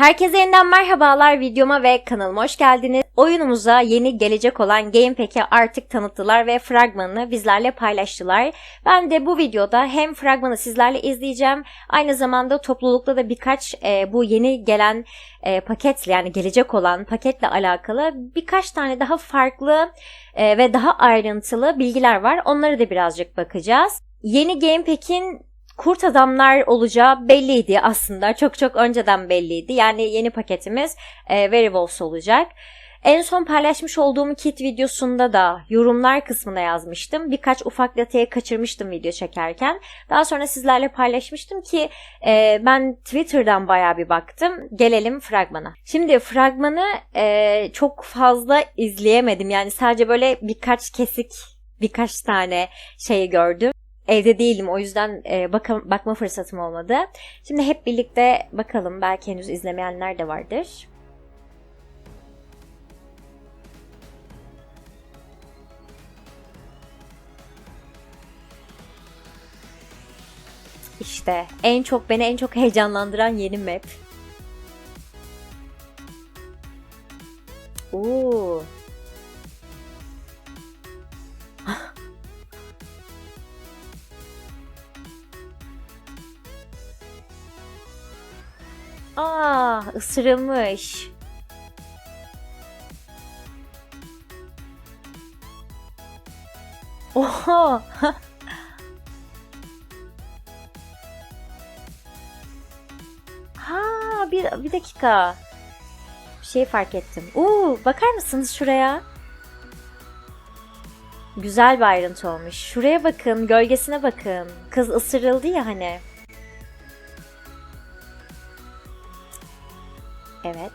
Herkese yeniden merhabalar videoma ve kanalıma hoş geldiniz. Oyunumuza yeni gelecek olan Gamepack'i artık tanıttılar ve fragmanını bizlerle paylaştılar. Ben de bu videoda hem fragmanı sizlerle izleyeceğim, aynı zamanda toplulukta da birkaç e, bu yeni gelen e, paketle yani gelecek olan paketle alakalı birkaç tane daha farklı e, ve daha ayrıntılı bilgiler var. Onları da birazcık bakacağız. Yeni Gamepack'in kurt adamlar olacağı belliydi aslında. Çok çok önceden belliydi. Yani yeni paketimiz e, Werewolves olacak. En son paylaşmış olduğum kit videosunda da yorumlar kısmına yazmıştım. Birkaç ufak detayı kaçırmıştım video çekerken. Daha sonra sizlerle paylaşmıştım ki e, ben Twitter'dan bayağı bir baktım. Gelelim fragmana. Şimdi fragmanı e, çok fazla izleyemedim. Yani sadece böyle birkaç kesik birkaç tane şeyi gördüm. Evde değilim o yüzden e, baka, bakma fırsatım olmadı. Şimdi hep birlikte bakalım belki henüz izlemeyenler de vardır. İşte en çok beni en çok heyecanlandıran yeni map. Oo. Aa, ısırılmış. Oha. ha, bir, bir dakika. Bir şey fark ettim. Oo, bakar mısınız şuraya? Güzel bir ayrıntı olmuş. Şuraya bakın, gölgesine bakın. Kız ısırıldı ya hani. Evet.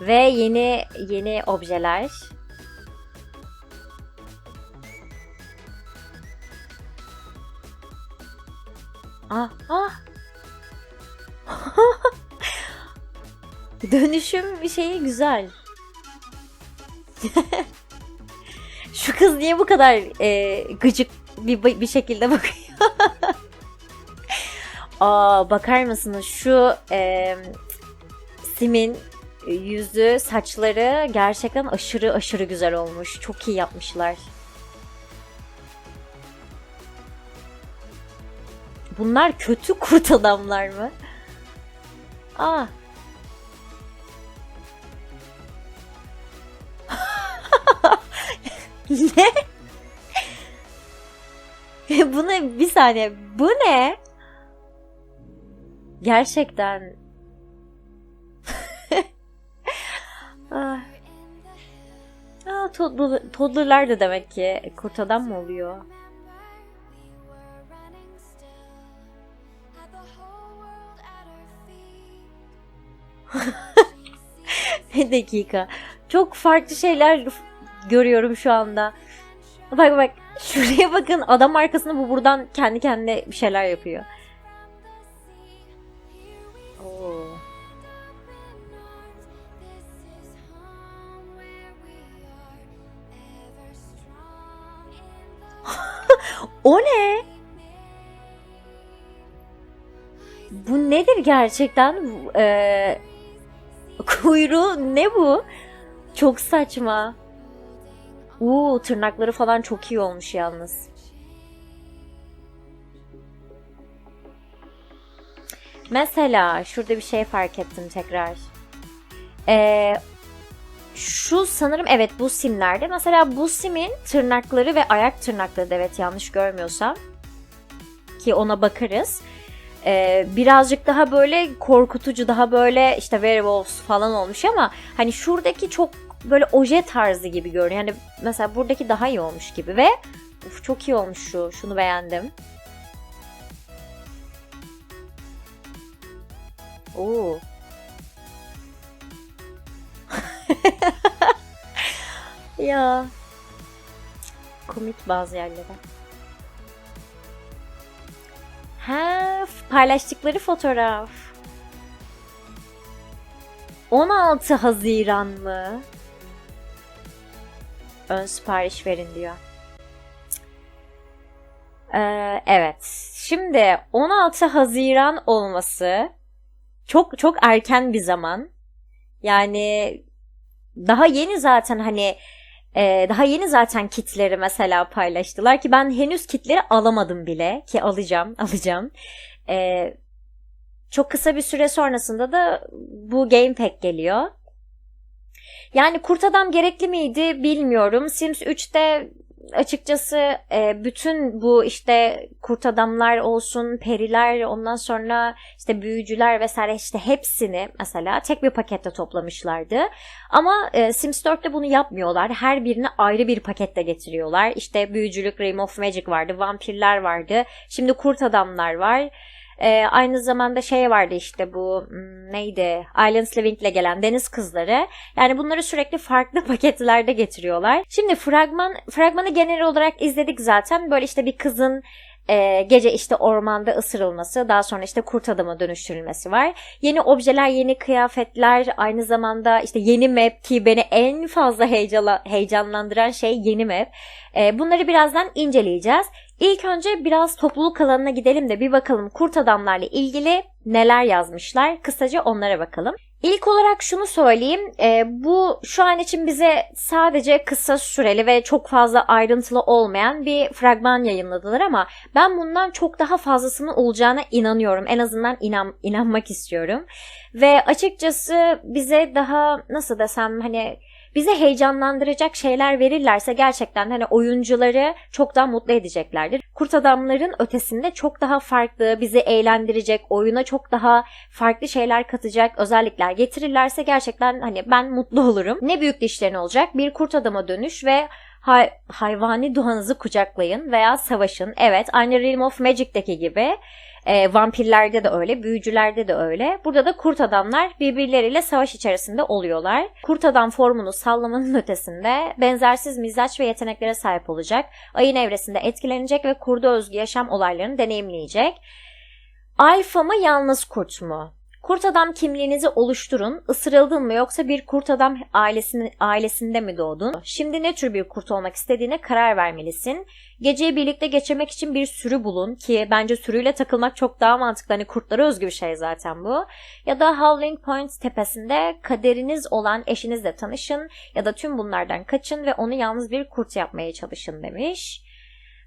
Ve yeni yeni objeler. Ah, ah. Dönüşüm bir şeyi güzel. Şu kız niye bu kadar e, gıcık bir, bir şekilde bakıyor? Aa bakar mısınız şu e, Sim'in yüzü, saçları gerçekten aşırı aşırı güzel olmuş. Çok iyi yapmışlar. Bunlar kötü kurt adamlar mı? Aa. ne? bu ne? Bir saniye. Bu ne? Gerçekten. ah. Aa, toddler, toddlerlar da demek ki kurt adam mı oluyor? Bir dakika. Çok farklı şeyler görüyorum şu anda. Bak bak şuraya bakın adam arkasında bu buradan kendi kendine bir şeyler yapıyor. O ne? Bu nedir gerçekten? Ee, kuyruğu ne bu? Çok saçma. Uuu tırnakları falan çok iyi olmuş yalnız. Mesela şurada bir şey fark ettim tekrar. Ee, şu sanırım evet bu simlerde. Mesela bu simin tırnakları ve ayak tırnakları da evet yanlış görmüyorsam ki ona bakarız. Ee, birazcık daha böyle korkutucu, daha böyle işte werewolves falan olmuş ama hani şuradaki çok böyle oje tarzı gibi görünüyor. Yani mesela buradaki daha iyi olmuş gibi ve uf, çok iyi olmuş şu. Şunu beğendim. Oo. ya. Komik bazı yerlere. Ha, paylaştıkları fotoğraf. 16 Haziran mı? Ön sipariş verin diyor. Ee, evet. Şimdi 16 Haziran olması çok çok erken bir zaman. Yani daha yeni zaten hani e, daha yeni zaten kitleri mesela paylaştılar ki ben henüz kitleri alamadım bile ki alacağım alacağım. E, çok kısa bir süre sonrasında da bu Game Pack geliyor. Yani kurt adam gerekli miydi bilmiyorum. Sims 3'te açıkçası e, bütün bu işte kurt adamlar olsun, periler, ondan sonra işte büyücüler vesaire işte hepsini mesela tek bir pakette toplamışlardı. Ama e, Sims 4'te bunu yapmıyorlar. Her birini ayrı bir pakette getiriyorlar. İşte büyücülük, Realm of Magic vardı, vampirler vardı. Şimdi kurt adamlar var. Ee, aynı zamanda şey vardı işte bu hmm, neydi Islands Living'le gelen deniz kızları. Yani bunları sürekli farklı paketlerde getiriyorlar. Şimdi fragman fragmanı genel olarak izledik zaten. Böyle işte bir kızın e, gece işte ormanda ısırılması, daha sonra işte kurt adama dönüştürülmesi var. Yeni objeler, yeni kıyafetler, aynı zamanda işte yeni map ki beni en fazla heyecala, heyecanlandıran şey yeni map. E, bunları birazdan inceleyeceğiz. İlk önce biraz topluluk alanına gidelim de bir bakalım kurt adamlarla ilgili neler yazmışlar. Kısaca onlara bakalım. İlk olarak şunu söyleyeyim. E, bu şu an için bize sadece kısa süreli ve çok fazla ayrıntılı olmayan bir fragman yayınladılar ama ben bundan çok daha fazlasının olacağına inanıyorum. En azından inan, inanmak istiyorum. Ve açıkçası bize daha nasıl desem hani bize heyecanlandıracak şeyler verirlerse gerçekten hani oyuncuları çok daha mutlu edeceklerdir. Kurt Adamların ötesinde çok daha farklı, bizi eğlendirecek, oyuna çok daha farklı şeyler katacak özellikler getirirlerse gerçekten hani ben mutlu olurum. Ne büyük dişlerin olacak? Bir kurt adama dönüş ve hay- hayvani duhanızı kucaklayın veya savaşın. Evet aynı Realm of Magic'teki gibi e, vampirlerde de öyle, büyücülerde de öyle. Burada da kurt adamlar birbirleriyle savaş içerisinde oluyorlar. Kurt adam formunu sallamanın ötesinde benzersiz mizaç ve yeteneklere sahip olacak. Ayın evresinde etkilenecek ve kurda özgü yaşam olaylarını deneyimleyecek. Alfa mı yalnız kurt mu? Kurt adam kimliğinizi oluşturun. Isırıldın mı yoksa bir kurt adam ailesinin, ailesinde mi doğdun? Şimdi ne tür bir kurt olmak istediğine karar vermelisin. Geceyi birlikte geçirmek için bir sürü bulun ki bence sürüyle takılmak çok daha mantıklı. Hani kurtlara özgü bir şey zaten bu. Ya da Howling Point tepesinde kaderiniz olan eşinizle tanışın ya da tüm bunlardan kaçın ve onu yalnız bir kurt yapmaya çalışın demiş.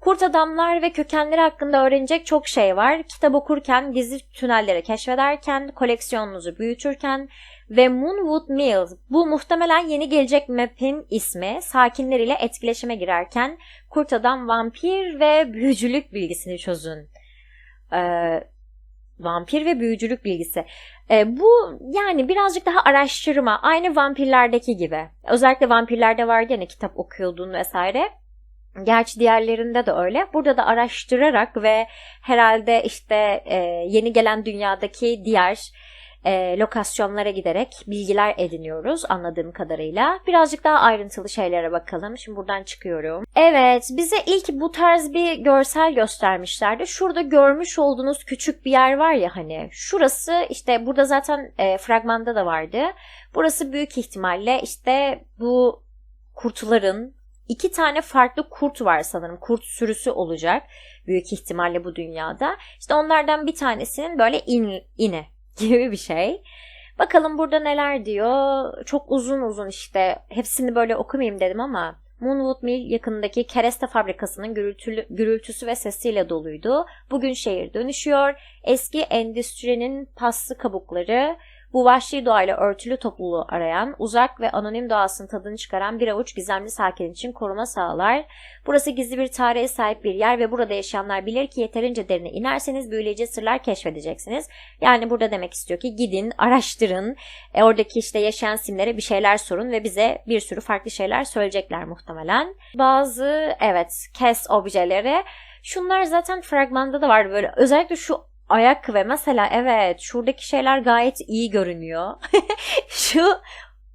Kurt adamlar ve kökenleri hakkında öğrenecek çok şey var. Kitap okurken, gizli tünelleri keşfederken, koleksiyonunuzu büyütürken ve Moonwood Mills bu muhtemelen yeni gelecek map'in ismi sakinleriyle etkileşime girerken kurt adam vampir ve büyücülük bilgisini çözün. Ee, vampir ve büyücülük bilgisi. E, bu yani birazcık daha araştırma. Aynı vampirlerdeki gibi. Özellikle vampirlerde vardı yani kitap okuyordun vesaire. Gerçi diğerlerinde de öyle. Burada da araştırarak ve herhalde işte e, yeni gelen dünyadaki diğer e, lokasyonlara giderek bilgiler ediniyoruz anladığım kadarıyla. Birazcık daha ayrıntılı şeylere bakalım. Şimdi buradan çıkıyorum. Evet bize ilk bu tarz bir görsel göstermişlerdi. Şurada görmüş olduğunuz küçük bir yer var ya hani. Şurası işte burada zaten e, fragmanda da vardı. Burası büyük ihtimalle işte bu kurtların iki tane farklı kurt var sanırım. Kurt sürüsü olacak büyük ihtimalle bu dünyada. İşte onlardan bir tanesinin böyle in, ine gibi bir şey. Bakalım burada neler diyor. Çok uzun uzun işte. Hepsini böyle okumayayım dedim ama Moonwood Mill yakındaki kereste fabrikasının gürültülü, gürültüsü ve sesiyle doluydu. Bugün şehir dönüşüyor. Eski endüstrinin paslı kabukları, bu vahşi doğayla örtülü topluluğu arayan, uzak ve anonim doğasının tadını çıkaran bir avuç gizemli sakin için koruma sağlar. Burası gizli bir tarihe sahip bir yer ve burada yaşayanlar bilir ki yeterince derine inerseniz büyüleyici sırlar keşfedeceksiniz. Yani burada demek istiyor ki gidin, araştırın, e, oradaki işte yaşayan simlere bir şeyler sorun ve bize bir sürü farklı şeyler söyleyecekler muhtemelen. Bazı evet kes objeleri Şunlar zaten fragmanda da vardı böyle. Özellikle şu ayak ve mesela evet şuradaki şeyler gayet iyi görünüyor. Şu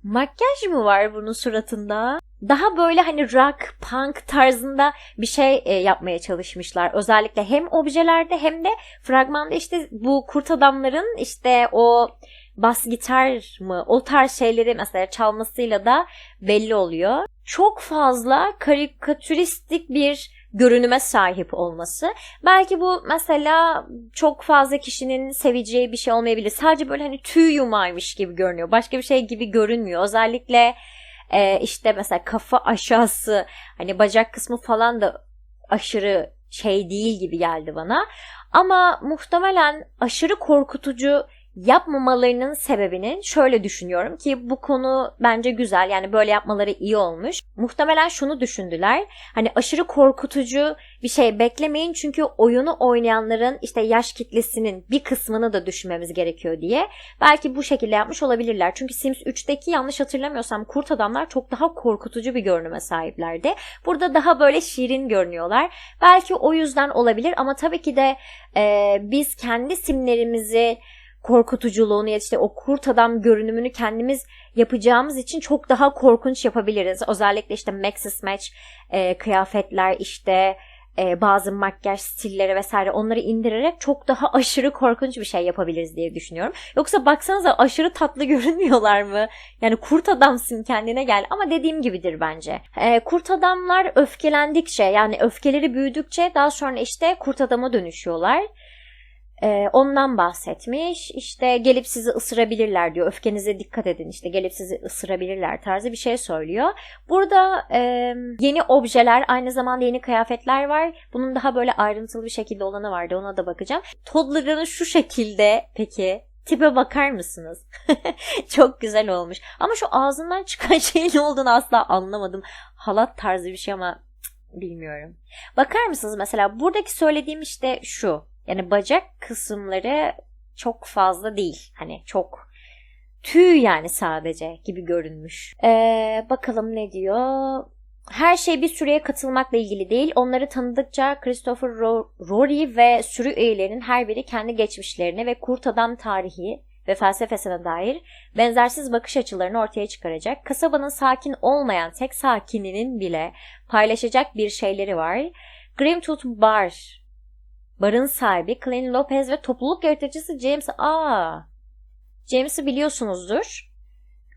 makyaj mı var bunun suratında? Daha böyle hani rock, punk tarzında bir şey e, yapmaya çalışmışlar. Özellikle hem objelerde hem de fragmanda işte bu kurt adamların işte o bas gitar mı o tarz şeyleri mesela çalmasıyla da belli oluyor. Çok fazla karikatüristik bir görünüme sahip olması. Belki bu mesela çok fazla kişinin seveceği bir şey olmayabilir. Sadece böyle hani tüy yumağıymış gibi görünüyor. Başka bir şey gibi görünmüyor. Özellikle e, işte mesela kafa aşağısı hani bacak kısmı falan da aşırı şey değil gibi geldi bana. Ama muhtemelen aşırı korkutucu yapmamalarının sebebinin şöyle düşünüyorum ki bu konu bence güzel yani böyle yapmaları iyi olmuş. Muhtemelen şunu düşündüler hani aşırı korkutucu bir şey beklemeyin çünkü oyunu oynayanların işte yaş kitlesinin bir kısmını da düşünmemiz gerekiyor diye. Belki bu şekilde yapmış olabilirler. Çünkü Sims 3'teki yanlış hatırlamıyorsam kurt adamlar çok daha korkutucu bir görünüme sahiplerdi. Burada daha böyle şirin görünüyorlar. Belki o yüzden olabilir ama tabii ki de e, biz kendi simlerimizi korkutuculuğunu ya işte o kurt adam görünümünü kendimiz yapacağımız için çok daha korkunç yapabiliriz. Özellikle işte Maxis Match e, kıyafetler işte e, bazı makyaj stilleri vesaire onları indirerek çok daha aşırı korkunç bir şey yapabiliriz diye düşünüyorum. Yoksa baksanıza aşırı tatlı görünmüyorlar mı? Yani kurt adamsın kendine gel ama dediğim gibidir bence. E, kurt adamlar öfkelendikçe yani öfkeleri büyüdükçe daha sonra işte kurt adama dönüşüyorlar. Ee, ondan bahsetmiş. İşte gelip sizi ısırabilirler diyor. Öfkenize dikkat edin. İşte gelip sizi ısırabilirler tarzı bir şey söylüyor. Burada e, yeni objeler, aynı zamanda yeni kıyafetler var. Bunun daha böyle ayrıntılı bir şekilde olanı vardı. Ona da bakacağım. Toddler'ın şu şekilde peki Tipe bakar mısınız? Çok güzel olmuş. Ama şu ağzından çıkan şeyin ne olduğunu asla anlamadım. Halat tarzı bir şey ama bilmiyorum. Bakar mısınız mesela buradaki söylediğim işte şu. Yani bacak kısımları çok fazla değil. Hani çok tüy yani sadece gibi görünmüş. Ee, bakalım ne diyor. Her şey bir süreye katılmakla ilgili değil. Onları tanıdıkça Christopher Rory ve sürü üyelerinin her biri kendi geçmişlerini ve kurt adam tarihi ve felsefesine dair benzersiz bakış açılarını ortaya çıkaracak. Kasabanın sakin olmayan tek sakininin bile paylaşacak bir şeyleri var. Grimtooth Bar barın sahibi Clayton Lopez ve topluluk yaratıcısı James A. James'i biliyorsunuzdur.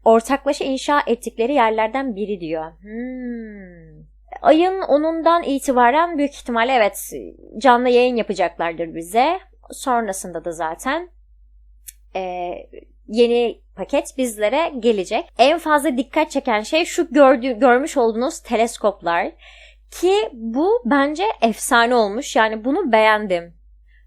Ortaklaşa inşa ettikleri yerlerden biri diyor. Hmm. Ayın 10'undan itibaren büyük ihtimalle evet canlı yayın yapacaklardır bize. Sonrasında da zaten e, yeni paket bizlere gelecek. En fazla dikkat çeken şey şu gördüğü, görmüş olduğunuz teleskoplar. Ki bu bence efsane olmuş. Yani bunu beğendim.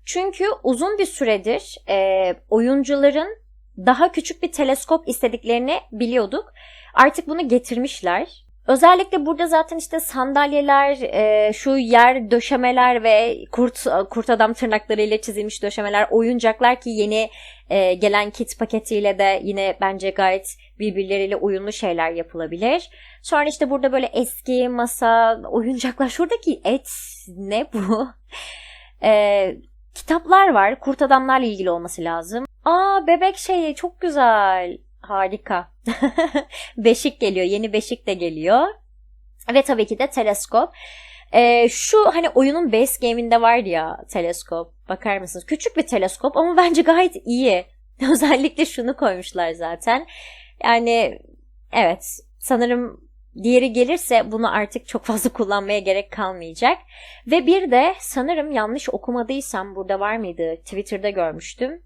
Çünkü uzun bir süredir e, oyuncuların daha küçük bir teleskop istediklerini biliyorduk. Artık bunu getirmişler. Özellikle burada zaten işte sandalyeler, e, şu yer döşemeler ve kurt kurt adam tırnaklarıyla çizilmiş döşemeler, oyuncaklar ki yeni e, gelen kit paketiyle de yine bence gayet birbirleriyle uyumlu şeyler yapılabilir. Sonra işte burada böyle eski masa, oyuncaklar. Şuradaki et ne bu? e, kitaplar var. Kurt adamlarla ilgili olması lazım. Aa bebek şeyi çok güzel. Harika. beşik geliyor. Yeni beşik de geliyor. Ve tabii ki de teleskop. Ee, şu hani oyunun base game'inde vardı ya teleskop. Bakar mısınız? Küçük bir teleskop ama bence gayet iyi. Özellikle şunu koymuşlar zaten. Yani evet sanırım diğeri gelirse bunu artık çok fazla kullanmaya gerek kalmayacak. Ve bir de sanırım yanlış okumadıysam burada var mıydı? Twitter'da görmüştüm.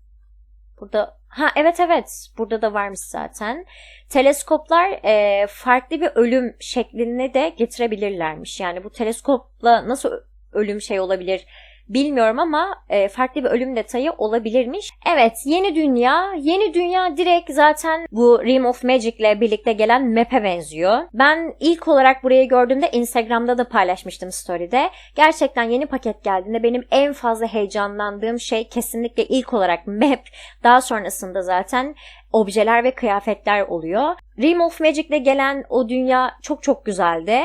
Burada ha evet evet burada da varmış zaten. Teleskoplar e, farklı bir ölüm şeklinde de getirebilirlermiş. Yani bu teleskopla nasıl ölüm şey olabilir bilmiyorum ama e, farklı bir ölüm detayı olabilirmiş. Evet yeni dünya. Yeni dünya direkt zaten bu Realm of Magic ile birlikte gelen map'e benziyor. Ben ilk olarak burayı gördüğümde Instagram'da da paylaşmıştım story'de. Gerçekten yeni paket geldiğinde benim en fazla heyecanlandığım şey kesinlikle ilk olarak map. Daha sonrasında zaten objeler ve kıyafetler oluyor. Realm of Magic ile gelen o dünya çok çok güzeldi.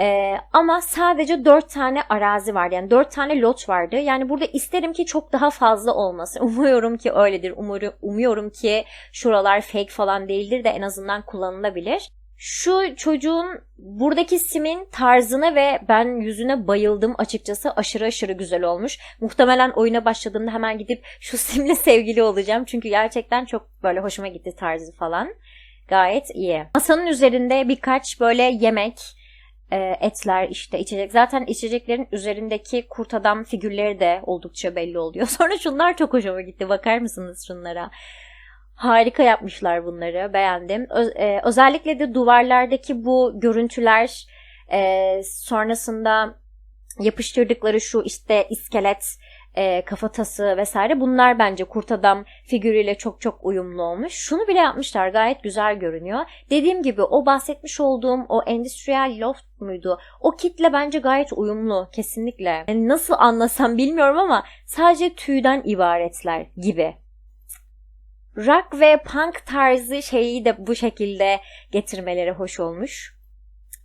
Ee, ama sadece 4 tane arazi vardı. Yani 4 tane lot vardı. Yani burada isterim ki çok daha fazla olması. Umuyorum ki öyledir. Umuyorum, umuyorum ki şuralar fake falan değildir de en azından kullanılabilir. Şu çocuğun buradaki simin tarzına ve ben yüzüne bayıldım açıkçası. Aşırı aşırı güzel olmuş. Muhtemelen oyuna başladığımda hemen gidip şu simle sevgili olacağım. Çünkü gerçekten çok böyle hoşuma gitti tarzı falan. Gayet iyi. Masanın üzerinde birkaç böyle yemek, e, etler işte içecek. Zaten içeceklerin üzerindeki kurt adam figürleri de oldukça belli oluyor. Sonra şunlar çok hoşuma gitti. Bakar mısınız şunlara? Harika yapmışlar bunları. Beğendim. Ö- e, özellikle de duvarlardaki bu görüntüler e, sonrasında yapıştırdıkları şu işte iskelet e, kafatası vesaire bunlar bence kurt adam figürüyle çok çok uyumlu olmuş. Şunu bile yapmışlar gayet güzel görünüyor. Dediğim gibi o bahsetmiş olduğum o endüstriyel loft muydu? O kitle bence gayet uyumlu kesinlikle. Yani nasıl anlasam bilmiyorum ama sadece tüyden ibaretler gibi. Rock ve punk tarzı şeyi de bu şekilde getirmeleri hoş olmuş.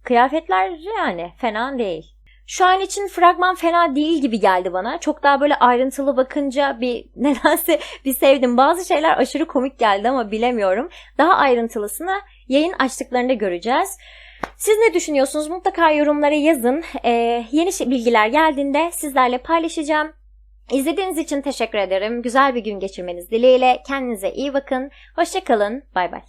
Kıyafetler yani fena değil. Şu an için fragman fena değil gibi geldi bana. Çok daha böyle ayrıntılı bakınca bir nedense bir sevdim. Bazı şeyler aşırı komik geldi ama bilemiyorum. Daha ayrıntılısını yayın açtıklarında göreceğiz. Siz ne düşünüyorsunuz? Mutlaka yorumlara yazın. Ee, yeni bilgiler geldiğinde sizlerle paylaşacağım. İzlediğiniz için teşekkür ederim. Güzel bir gün geçirmeniz dileğiyle. Kendinize iyi bakın. Hoşçakalın. Bay bay.